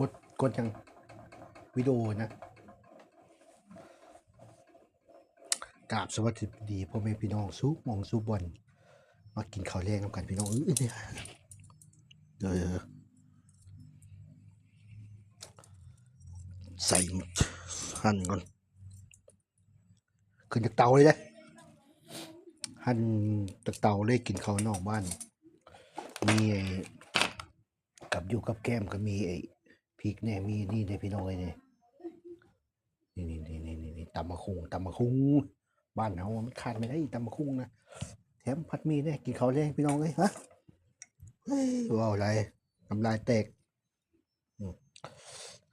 กดกดยังวิดีโอนะกราบสวัสดีพ่อแม่พี่น้องซุปมองซุปบอลมากินข้าวแรงกันพี่น้องเออเนี่ยเดี๋ยวใส่หั่นก่อนขึ้นจากเตาเลยนะหั่นจากเตาเลยกินข้าวนอกบ้านมีกับอยู่กับแก้มก็มีไอ้ ริกเนี่ยมีนี่ในพี่น้องเลยเนี่ยนี่นี่นี่นี่นี่นี่ตำมะคุงตำมะคุงบ้านเรามันขาดไม่ได้ตำมะคุงนะแถมผัดมีเนี่ยกินเขาวแรงพี่น้องเลยฮะเฮ้ยว้าวอะไรน้ำลายแตก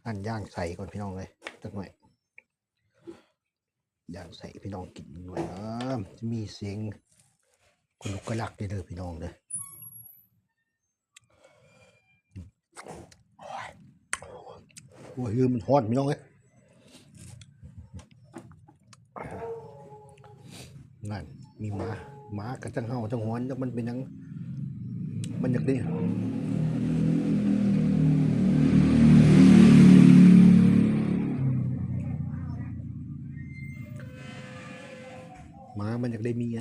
อันย่างใส่ก่อนพี่น้องเลยจักหน่อยย่างใส่พี่น้องกินหน่อยนะจะมีเสียงคนลุกกระลักเด้อเด้อพี่น้องเด้อ โอ้ยลืมมันฮอดพี่น้องเอ้ยนั่นมีหมาหมากับจังเฮาจังหอนจังมันเป็นยัง มันอยากได้หมามันอยากได้เมีย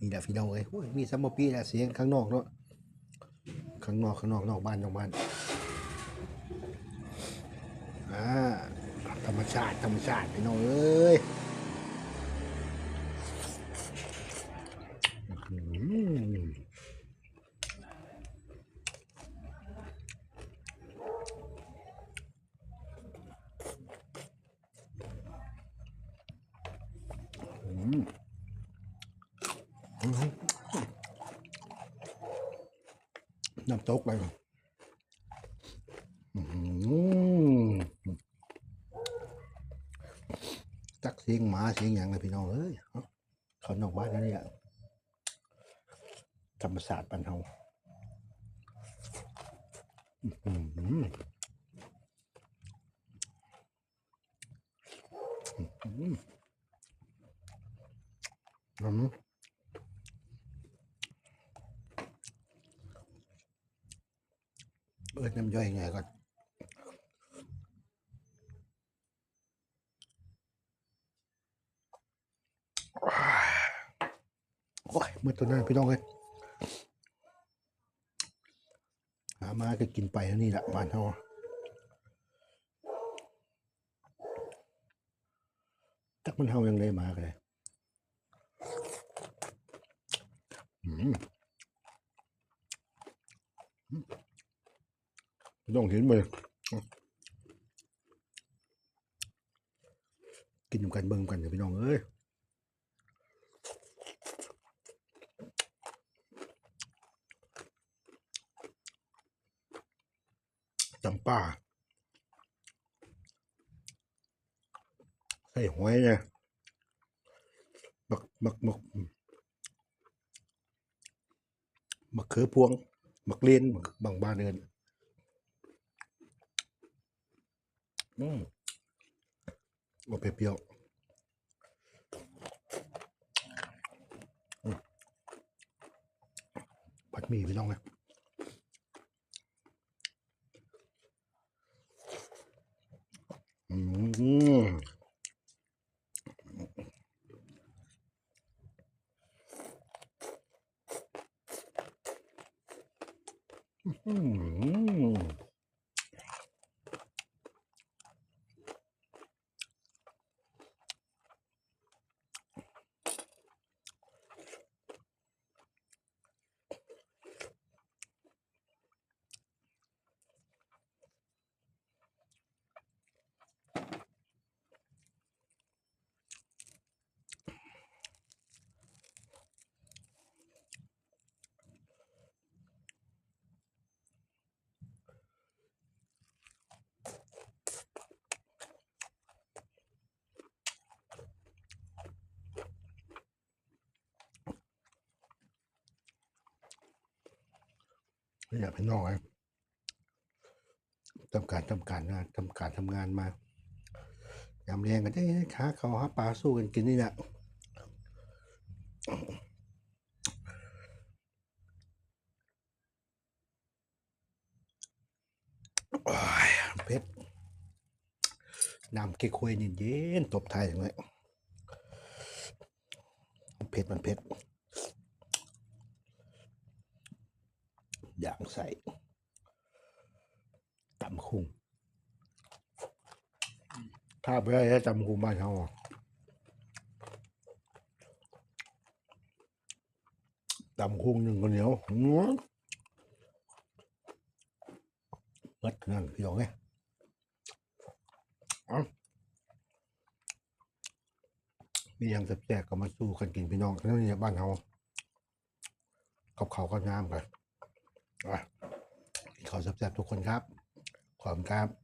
นี่แหละพี่น้องเอ้ยโอ้ยมีซัมมอปี้แหละเสียงข้างนอกเนาะ ข้างนอกข้างนอกนอกบ้านนอกบ้านอ่าธรรมชาติธรรมชาติพี่น้องเอ้ยอื้อหืออืมอื้อหือ น้ำตกเลยอื้อหือจักเสียงหมาเสียงอย่างเลยพี่น้องเอ้ยเขานอกบ้านแล้วเนี่ยธรรมศาสตร์ปันเฮาอื้อหืออื้อหืออืม เอิดน้ำย่อยไงก่อนโอ้ยเมื่อตัวนั้นพี่น้องเลยหามาก็กินไปแล้วนี่แหละบ้านเขาจักมันเฮายังได้มากเลย อืม ต้องเห็นมากินกันเบิ่งกันเถอะพี่น้องเอ้ยจำป่าใส่หอยเนี่ยบักบักบักบักเขือพวงบักเลียนบักบางบ้านเดิน อืมว่าเปรี้ยวผัดหมี่พี่น้องนะอืมอืม ไม่อยากไปนอกนะทำการทำการนะทำการทำงานมายำแรงกันได้ขาเขาหาปลาสู้กันกินนี่แหละเพชรนำเก๊กฮวยเย็นๆตบไทยอย่างไรเพชรมันเพชร อย่างใส่ตำคุงถ้าไปได้ตำคุงบ้านเขาอะตำคุงหนึ่งคนเหนียวหืมเมัดนั่นพี่น้องไงอ้ามีย่างแสบๆก็มาสู้กันกินพี่น้องนั่นนี่บ้านเขากับเขาวก็น้ำกันอะ ขอแซ่บๆทุกคนครับ ขอบคุณครับ